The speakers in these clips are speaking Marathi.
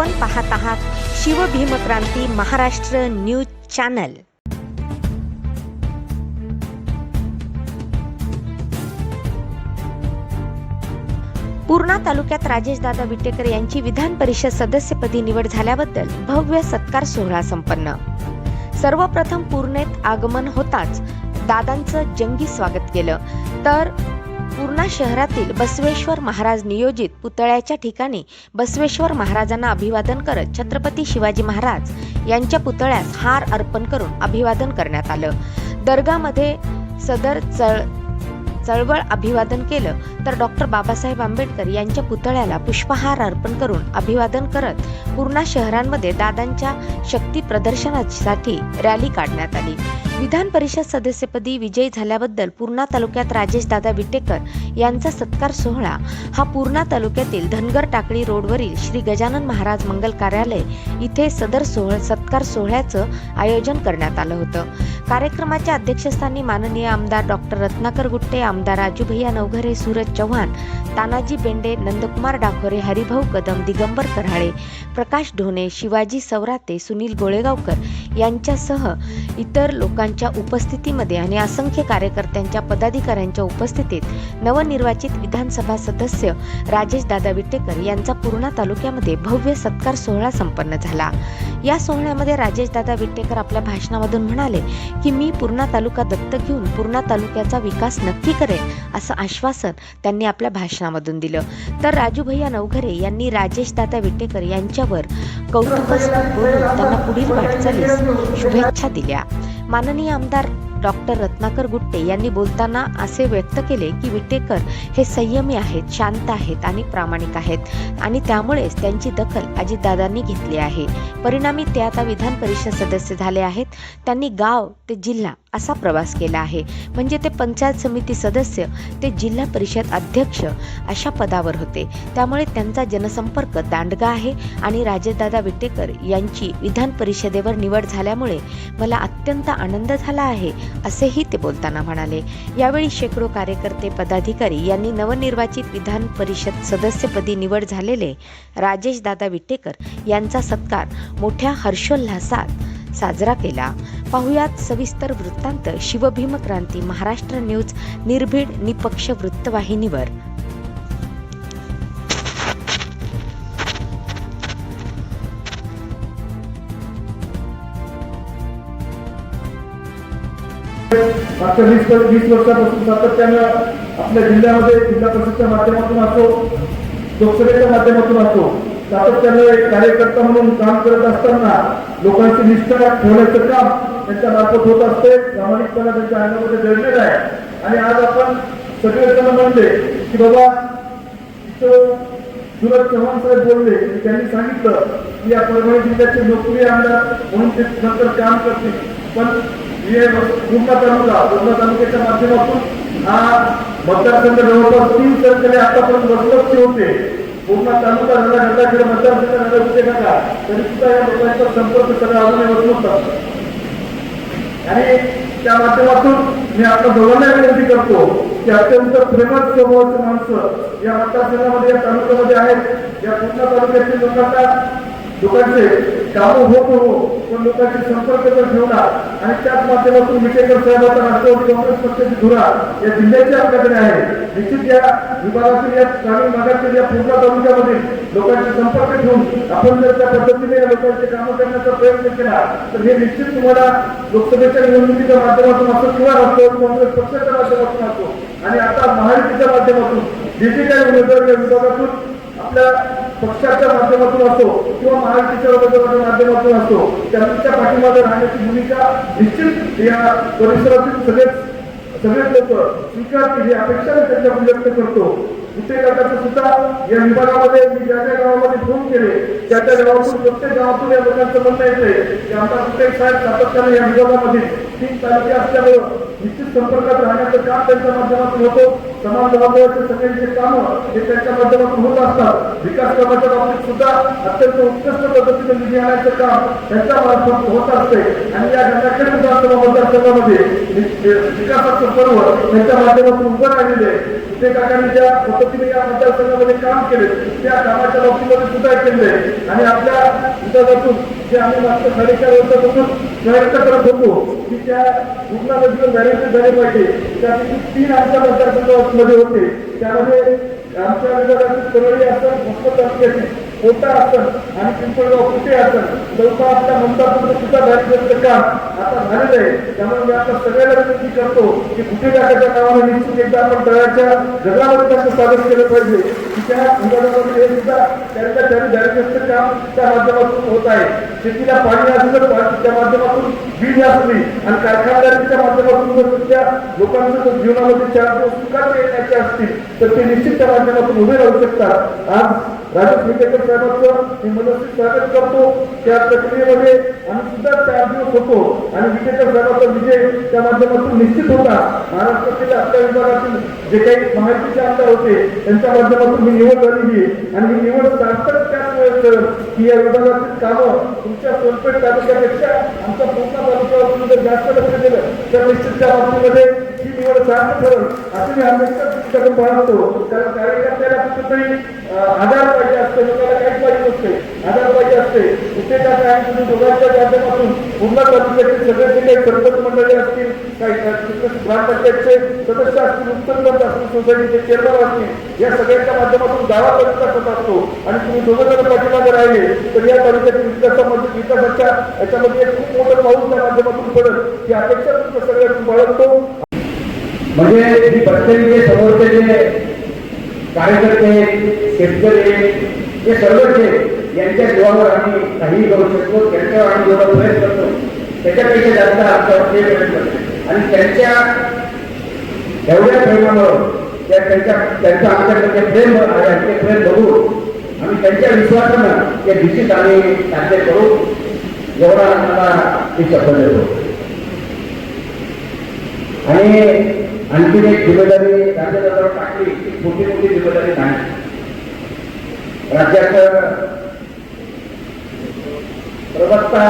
आपण पाहत आहात शिवभीमक्रांती महाराष्ट्र न्यूज चॅनल. पूर्णा तालुक्यात राजेशदादा विटेकर यांची विधान परिषद सदस्यपदी निवड झाल्याबद्दल भव्य सत्कार सोहळा संपन्न. सर्वप्रथम पूर्णेत आगमन होताच दादांचं जंगी स्वागत केलं. तर पूर्णा शहरातील बसवेश्वर महाराज नियोजित पुतळ्याच्या ठिकाणी बसवेश्वर महाराजांना अभिवादन करत छत्रपती शिवाजी महाराज यांच्या पुतळ्यास हार अर्पण करून अभिवादन करण्यात आलं. दर्गामध्ये सदर चळ चळवळ अभिवादन केलं तर डॉक्टर बाबासाहेब आंबेडकर यांच्या पुतळ्याला पुष्पहार अर्पण करून अभिवादन करत पूर्णा शहरांमध्ये दादांच्या शक्ती प्रदर्शनासाठी रॅली काढण्यात आली. विधान परिषद सदस्यपदी विजयी झाल्याबद्दल पूर्णा तालुक्यात राजेश दादा विटेकर यांचा सत्कार सोहळा. हा पूर्णा तालुक्यातील धनगर टाकळी रोडवरील श्री गजानन महाराज मंगल कार्यालय इथे सदर सोहळ सत्कार सोहळ्याचं आयोजन करण्यात आलं होतं. कार्यक्रमाच्या अध्यक्षस्थानी माननीय आमदार डॉक्टर रत्नाकर गुट्टे आमदार राजूभैया नवघरे सूरज चव्हाण तानाजी बेंडे नंदकुमार डाखोरे हरिभाऊ कदम दिगंबर कराळे प्रकाश ढोणे शिवाजी सवराते सुनील गोळेगावकर यांच्यासह इतर लोकांच्या उपस्थितीमध्ये आणि असंख्य कार्यकर्त्यांच्या पदाधिकाऱ्यांच्या उपस्थितीत नवनिर्वाचित विधानसभा सदस्य राजेश दादा विटेकर यांचा पूर्णा तालुक्यामध्ये भव्य सत्कार सोहळा संपन्न झाला. या सोहळ्यामध्ये राजेश दादा विटेकर आपल्या भाषणामधून म्हणाले की मी पूर्णा तालुका दत्तक घेऊन पूर्णा तालुक्याचा विकास नक्की करेन असं आश्वासन त्यांनी आपल्या भाषणामधून दिलं. तर राजू भैया नवघरे यांनी राजेश दादा विटेकर यांच्यावर कौतुकास्पद बोलून त्यांना पुढील वाटचालीस शुभेच्छा दिल्या. माननीय आमदार डॉक्टर रत्नाकर गुट्टे यांनी बोलताना असे व्यक्त केले की विटेकर हे संयमी आहेत शांत आहेत आणि प्रामाणिक आहेत आणि त्यामुळेच त्यांची दखल अजितदादांनी घेतली आहे. परिणामी ते आता विधान परिषद सदस्य झाले आहेत. त्यांनी गाव ते जिल्हा असा प्रवास केला आहे. म्हणजे ते पंचायत समिती सदस्य ते जिल्हा परिषद अध्यक्ष अशा पदावर होते. त्यामुळे त्यांचा जनसंपर्क दांडगा आहे आणि राजेदादा विटेकर यांची विधान परिषदेवर निवड झाल्यामुळे मला अत्यंत आनंद झाला आहे. असेही ते बोलताना म्हणाले. यावेळी शेकडो कार्यकर्ते पदाधिकारी यांनी नवनिर्वाचित विधान परिषद सदस्यपदी निवड झालेले राजेश दादा विटेकर यांचा सत्कार मोठ्या हर्षोल्हासात साजरा केला. पाहुयात सविस्तर वृत्तांत शिवभीम क्रांती महाराष्ट्र न्यूज निर्भीड निपक्ष वृत्तवाहिनीवर. मागच्या वीस वीस वर्षापासून सातत्यानं आपल्या जिल्ह्यामध्ये जिल्हा परिषदच्या माध्यमातून असो लोकसभेच्या माध्यमातून असो सातत्यानं कार्यकर्ता म्हणून काम करत असताना लोकांची निष्ठा ठेवण्याचं काम त्यांच्या मार्फत होत असते. प्रामाणिकपणा त्यांच्या अंगामध्ये दडलेला आहे. आणि आज आपण सगळेजण म्हणले की बाबा इथं सुरज चव्हाण साहेब बोलले त्यांनी सांगितलं की या परभणी जिल्ह्याचे लोकप्रिय आमदार म्हणून ते नंतर काम करतील. पण हे पूर्ण तालुका पूर्ण तालुक्याच्या माध्यमातून हा मतदारसंघ जवळपास तीन सरकारी आतापर्यंत बसलक्ष होते पूर्ण तालुका झाला गटाकडे मतदारसंघ झाला होते का तरी सुद्धा या लोकांचा संपर्क सगळा अजूनही बसवत आणि त्या माध्यमातून मी आता दोघांना विनंती करतो की अत्यंत प्रेमळ स्वभावाची माणसं या मतदारसंघामध्ये या तालुक्यामध्ये आहेत. या पूर्ण तालुक्यातील लोकांना लोकांचे कामं होतो हो पण लोकांशी संपर्क जर ठेवला आणि त्याच माध्यमातून विटेकर साहेबांचा राष्ट्रवादी काँग्रेस पक्षाची धुरा या जिल्ह्याची आपल्याकडे आहे. निश्चित या विभागातील या ग्रामीण भागातील या पूर्ण तालुक्यामध्ये लोकांशी संपर्क ठेवून आपण जर त्या पद्धतीने या लोकांचे कामं करण्याचा प्रयत्न केला तर हे निश्चित तुम्हाला लोकसभेच्या निवडणुकीच्या माध्यमातून असो किंवा राष्ट्रवादी काँग्रेस पक्षाच्या माध्यमातून असो आणि आता महायुतीच्या माध्यमातून जे जे काही उमेदवार या विभागातून आपल्या पक्षाच्या माध्यमातून असो किंवा महाराष्ट्र उमेदवाराच्या माध्यमातून असो त्यांच्या पाठीमागे राहण्याची भूमिका निश्चित या परिसरातील सगळेच सगळे लोक स्वीकारतील ही अपेक्षा त्यांच्या व्यक्त करतो. कुठे गटाचं सुद्धा या विभागामध्ये मी ज्या ज्या गावामध्ये फोन केले त्या त्या गावातून प्रत्येक गावातून या लोकांचं म्हणणं येते की आमचा प्रत्येक साहेब सातत्याने या विभागामध्ये तीन तालुके असल्यामुळं निश्चित संपर्कात राहण्याचं काम त्यांच्या माध्यमातून होतो. समाज जबाबदारीचे सगळ्यांचे कामं हे त्यांच्या माध्यमातून होत असतात. विकास कामाच्या बाबतीत सुद्धा अत्यंत उत्कृष्ट पद्धतीने निधी आणायचं काम त्यांच्या मार्फत होत असते. आणि या गंगाखेड विधानसभा मतदारसंघामध्ये विकासाचं पर्व त्यांच्या माध्यमातून उभं राहिलेले ते काकांनी ज्या पद्धतीने या मतदारसंघामध्ये काम केले. त्या कामाच्या बाबतीमध्ये सुद्धा केले आणि आपल्या विकासातून जे आम्ही मागच्या साडेचार वर्षापासून प्रयत्न करत होतो की त्या पूर्ण नदीवर झाले पाहिजे. त्यापैकी तीन आमच्या मतदारसंघामध्ये होते. त्यामध्ये आमच्या विभागातील परळी असतात भोकर तालुक्याची कोटा असण आणि पिंपळगाव कुठे असण चौथा आपल्या मंत्रापूर्ण सुद्धा दारिद्र्याचं काम आता झालेलं आहे. त्यामुळे मी आता सगळ्याला विनंती करतो की कुठे टाकायच्या कामाला निश्चित एकदा आपण तळाच्या जगामध्ये त्यांचं स्वागत केलं पाहिजे. की त्या विभागामध्ये हे सुद्धा त्यांच्या त्यांनी बॅरेजेसचं काम त्या माध्यमातून होत आहे. शेतीला पाणी असलं तर त्या माध्यमातून वीज असली आणि कारखानदारीच्या माध्यमातून जर त्या लोकांचं जर जीवनामध्ये चार दिवस सुखाचे येण्याचे असतील तर ते निश्चित त्या माध्यमातून उभे राहू शकतात. आज राजेश साहेबांचं मी मनस्थित स्वागत करतो. त्या प्रक्रियेमध्ये आम्ही सुद्धा चार दिवस होतो आणि विटेकर साहेबांचा विजय त्या माध्यमातून निश्चित होता. महाराष्ट्रातील आपल्या विभागातील जे काही माहितीचे आमदार होते त्यांच्या माध्यमातून ही निवड झालेली आणि ही निवड सार्थक त्याच वेळेस की या विभागातील कामं तुमच्या सोनपेठ तालुक्यापेक्षा आमच्या पूर्ण तालुक्यावर जास्त लक्ष दिलं तर निश्चित त्या बाबतीमध्ये ही निवड सार्थ ठरेल असं मी हमेशा तुमच्याकडून पाहतो. कारण कार्यकर्त्याला कुठेतरी अं, आधार पाहिजे असते लोकांना काही पाहिजे नसते. आधार पाहिजे असते. कुठे का तुम्ही दोघांच्या माध्यमातून पूर्ण तालुक्याचे सगळे जे काही सरपंच मंडळी असतील काही ग्रामपंचायतचे सदस्य असतील उत्तर पंच असतील सोसायटीचे चेअरमन असतील या सगळ्यांच्या माध्यमातून गावापर्यंत होत असतो आणि तुम्ही दोघं जण पाठीमागे राहिले तर या तालुक्यातील विकासामध्ये विकासाच्या याच्यामध्ये एक खूप मोठं पाऊल त्या माध्यमातून पडेल. ही अपेक्षा तुमच्या सगळ्यातून बाळगतो. म्हणजे ही प्रत्येक समोरचे जे कार्यकर्ते शेतकरी जे सर्वच जे यांच्या जीवावर आम्ही काही करू शकतो त्यांच्यावर आम्ही जेवढा प्रयत्न करतो त्याच्यापेक्षा जास्त आमच्यावर ते प्रयत्न आणि त्यांच्या एवढ्या प्रेमावर त्या त्यांच्या त्यांचं आमच्याकडे प्रेम आहे आणि ते प्रेम बघू आम्ही त्यांच्या विश्वासानं त्या दिशेत आम्ही साध्य करू. एवढा आम्हाला ती शपथ देतो. आणि आणखीन एक जिम्मेदारी राज्यावर टाकली मोठी मोठी जिम्मेदारी नाही राज्याचं प्रवक्ता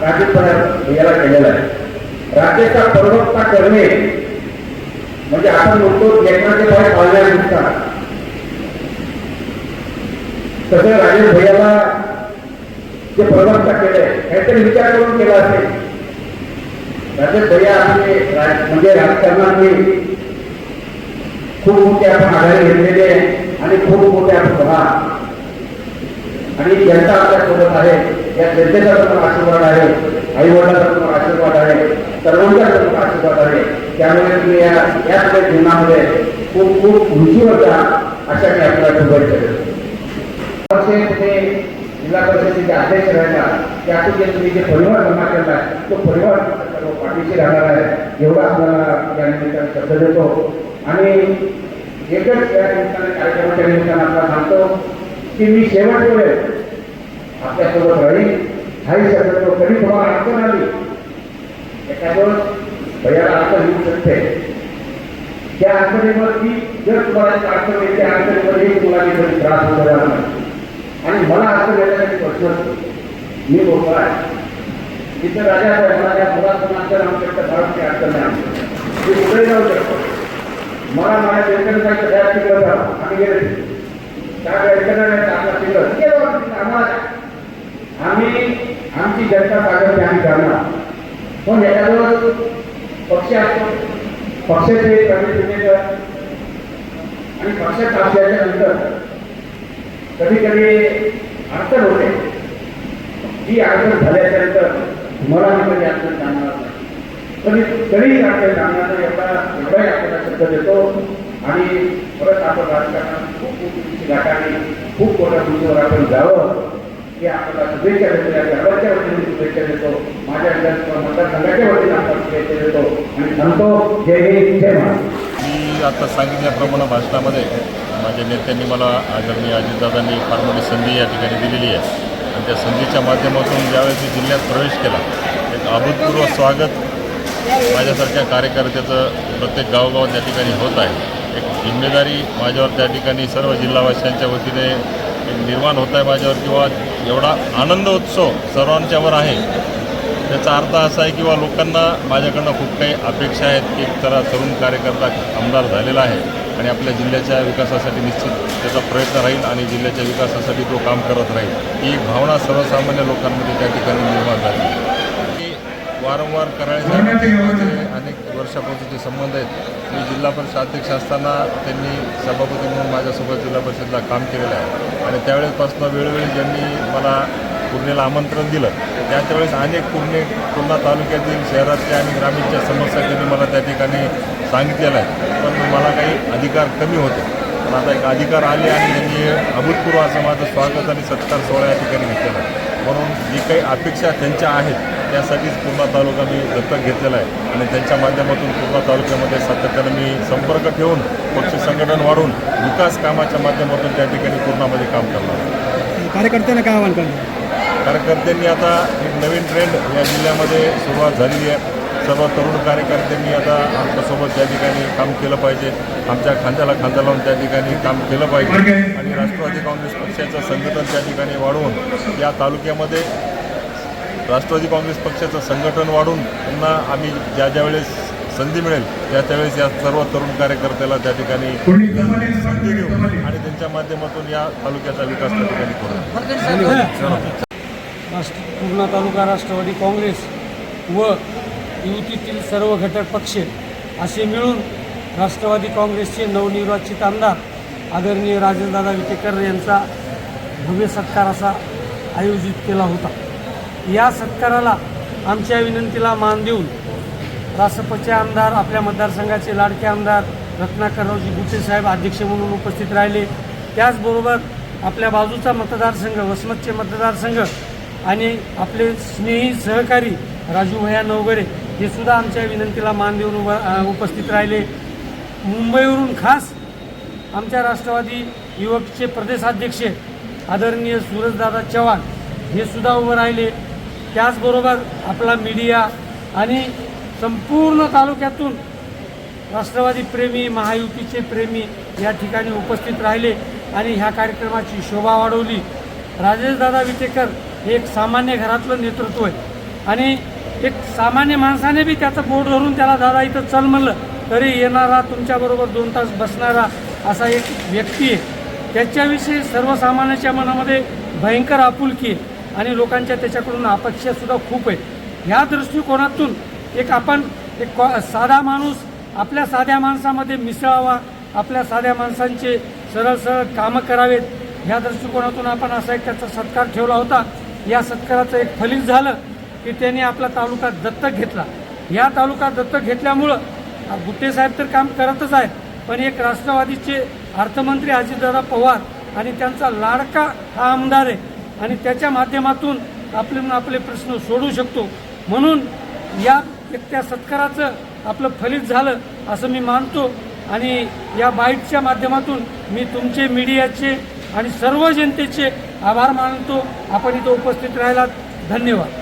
राज्यपाल याला केलेला आहे. राज्याचा प्रवक्ता करणे म्हणजे आपण म्हणतो लेखनाचे पाय पाळण्या दिसतात. तसं राजेश भैयाला जे प्रवक्ता केलंय काहीतरी विचार करून केला असेल. राजेश भैया आपले म्हणजे राजकारणाने खूप मोठे आपण आघाडी घेतलेले आणि खूप मोठे आपण बघा आणि जनता आपल्यासोबत आहे. या जनतेचा समोर आशीर्वाद आहे. आई वडिलांचा समोर आशीर्वाद आहे. सर्वांचा समोर आशीर्वाद आहे. त्यामुळे तुम्ही या याच जीवनामध्ये खूप खूप रुचीवर जा अशा मी आपल्याला शुभेच्छा देतो. जिल्हा परिषदेचे अध्यक्ष राहिला त्यातून जे तुम्ही जे परिवार जमा केला तो परिवार पाठीशी राहणार आहे एवढा आपल्याला या निमित्ताने शब्द देतो. आणि एकच या निमित्ताने कार्यक्रमाच्या निमित्ताने आपल्याला सांगतो की मी शेवटपर्यंत आपल्यासोबत राहील हाही शब्द तो कधी तुम्हाला अडचण आली एखादं भैयाला अडचण येऊ शकते. त्या अडचणीवरती जर तुम्हाला अडचण येते अडचणीमध्ये तुम्हाला कधी त्रास होणार नाही आणि मला असं वेळेसाठी प्रश्न मी बोलतो आहे. तिथं राजा साहेब मला त्या मुलाचं अडचण आमच्याकडे फारशी अडचण नाही आमच्याकडे मी कुठेही जाऊ शकतो. मला माझ्या वेतनसाठी तयार तिकडं जा आम्ही गेले. त्या वेतनाने आपला तिकडं गेलो आम्हाला आम्ही आमची जनता सागर आम्ही करणार पण याच्याबरोबर पक्ष असतो पक्षाचे प्रतिनिधित्व आणि पक्षात असल्याच्या नंतर कधी कधी अडचण होते. ही अडचण झाल्याच्यानंतर मला मी कधी अडचण जाणणार नाही. कधी तरी अडचण जाणणार नाही एवढा एवढाही आपल्याला शब्द देतो. आणि परत आपण राजकारणात खूप मोठी गाठावी खूप मोठ्या उंचीवर आपण जावं हे आपल्याला शुभेच्छा देतो. या सर्वांच्या वतीने शुभेच्छा देतो. माझ्या विधानसभा मतदारसंघाच्या वतीने आपण शुभेच्छा देतो. आणि सांगतो जय हिंद जय महाराष्ट्र. मी आता सांगितल्याप्रमाणे भाषणामध्ये माझ्या नेत्यांनी मला आदरणीय अजितदादांनी फार मोठी संधी या ठिकाणी दिलेली आहे. आणि त्या संधीच्या माध्यमातून ज्यावेळेस मी जिल्ह्यात प्रवेश केला एक अभूतपूर्व स्वागत माझ्यासारख्या कार्यकर्त्याचं प्रत्येक गावगावात त्या ठिकाणी होत आहे. एक जिम्मेदारी माझ्यावर त्या ठिकाणी सर्व जिल्हावासियांच्या वतीने एक निर्माण होत आहे माझ्यावर किंवा एवढा आनंद उत्सव सर्वांच्यावर आहे. त्याचा अर्थ असा आहे किंवा लोकांना माझ्याकडनं खूप काही अपेक्षा आहेत की एक तर तरुण कार्यकर्ता आमदार झालेला आहे आणि आपल्या जिल्ह्याच्या विकासासाठी निश्चित त्याचा प्रयत्न राहील आणि जिल्ह्याच्या विकासासाठी तो काम करत राहील. ही एक भावना सर्वसामान्य लोकांमध्ये त्या ठिकाणी निर्माण झाली. की वारंवार करायचे अनेक वर्षापासूनचे संबंध आहेत मी जिल्हा परिषद अध्यक्ष असताना त्यांनी सभापती म्हणून माझ्यासोबत जिल्हा परिषदला काम केलेलं आहे. आणि त्यावेळेपासून वेळोवेळी ज्यांनी मला पूर्णेला आमंत्रण दिलं. त्याच्यावेळेस अनेक पूर्णे पूर्णा तालुक्यातील शहरातल्या आणि ग्रामीणच्या समस्या त्यांनी मला त्या ठिकाणी सांगितलेल्या आहे. पण मला काही अधिकार कमी होते. पण आता एक अधिकार आले आणि त्यांनी अभूतपूर्व असं माझं स्वागत आणि सत्कार सोहळा या ठिकाणी घेतलेला आहे. म्हणून जी काही अपेक्षा त्यांच्या आहेत त्यासाठीच पूर्णा तालुका मी दत्तक घेतलेला आहे. आणि त्यांच्या माध्यमातून पूर्णा तालुक्यामध्ये सातत्यानं मी संपर्क ठेवून पक्ष संघटन वाढून विकास कामाच्या माध्यमातून त्या ठिकाणी पूर्णामध्ये काम करणार कार्यकर्त्यांना काय आव्हान करणार? कार्यकर्त्यांनी आता एक नवीन ट्रेंड या जिल्ह्यामध्ये सुरुवात झालेली आहे. सर्व तरुण कार्यकर्त्यांनी आता आमच्यासोबत त्या ठिकाणी काम केलं पाहिजे आमच्या खांद्याला खांदा लावून त्या ठिकाणी काम केलं पाहिजे. आणि राष्ट्रवादी काँग्रेस पक्षाचं संघटन त्या ठिकाणी वाढवून या तालुक्यामध्ये राष्ट्रवादी काँग्रेस पक्षाचं संघटन वाढून पुन्हा आम्ही ज्या ज्या वेळेस संधी मिळेल त्या त्यावेळेस या सर्व तरुण कार्यकर्त्याला त्या ठिकाणी संधी देऊ आणि त्यांच्या माध्यमातून या तालुक्याचा विकास त्या ठिकाणी करू. राष्ट्र पूर्णा तालुका राष्ट्रवादी काँग्रेस व युतीतील सर्व घटक पक्ष असे मिळून राष्ट्रवादी काँग्रेसचे नवनिर्वाचित आमदार आदरणीय राजेशदादा विटेकर यांचा भव्य सत्कार असा आयोजित केला होता. या सत्काराला आमच्या विनंतीला मान देऊन रासपचे आमदार आपल्या मतदारसंघाचे लाडके आमदार रत्नाकररावजी गुटे साहेब अध्यक्ष म्हणून उपस्थित राहिले. त्याचबरोबर आपल्या बाजूचा मतदारसंघ वसमतचे मतदारसंघ आणि आपले स्नेही सहकारी राजू भया नवगरे हे सुद्धा आमच्या विनंतीला मान देऊन उभा उपस्थित राहिले. मुंबईवरून खास आमच्या राष्ट्रवादी युवकचे प्रदेशाध्यक्ष आदरणीय सूरजदादा चव्हाण हे सुद्धा उभं राहिले. त्याचबरोबर आपला मीडिया आणि संपूर्ण तालुक्यातून राष्ट्रवादी प्रेमी महायुतीचे प्रेमी या ठिकाणी उपस्थित राहिले आणि ह्या कार्यक्रमाची शोभा वाढवली. राजेशदादा विटेकर हे एक सामान्य घरातलं नेतृत्व आहे. आणि एक सामान्य माणसाने बी त्याचं बोट धरून त्याला दादा इथं चल म्हणलं तरी येणारा तुमच्याबरोबर दोन तास बसणारा असा एक व्यक्ती आहे. त्याच्याविषयी सर्वसामान्याच्या मनामध्ये भयंकर आपुलकी आहे आणि लोकांच्या त्याच्याकडून अपेक्षासुद्धा खूप आहे. ह्या दृष्टिकोनातून एक आपण एक कॉ- साधा माणूस आपल्या साध्या माणसामध्ये मिसळावा आपल्या साध्या माणसांचे सरळ सरळ कामं करावेत. ह्या दृष्टिकोनातून आपण असा एक त्याचा सत्कार ठेवला होता. या सत्काराचं एक फलित झालं की त्यांनी आपला तालुका दत्तक घेतला. या तालुका दत्तक घेतल्यामुळं गुट्टे साहेब तर काम करतच आहेत पण एक राष्ट्रवादीचे अर्थमंत्री अजितदादा पवार आणि त्यांचा लाडका हा आमदार आहे आणि त्याच्या माध्यमातून आपले आपले प्रश्न सोडू शकतो. म्हणून या त्या सत्काराचं आपलं फलित झालं असं मी मानतो आणि या बाईटच्या माध्यमातून मी तुमचे मीडियाचे आणि सर्व जनतेचे आभार मानतो. आपण इथं उपस्थित राहिलात. धन्यवाद.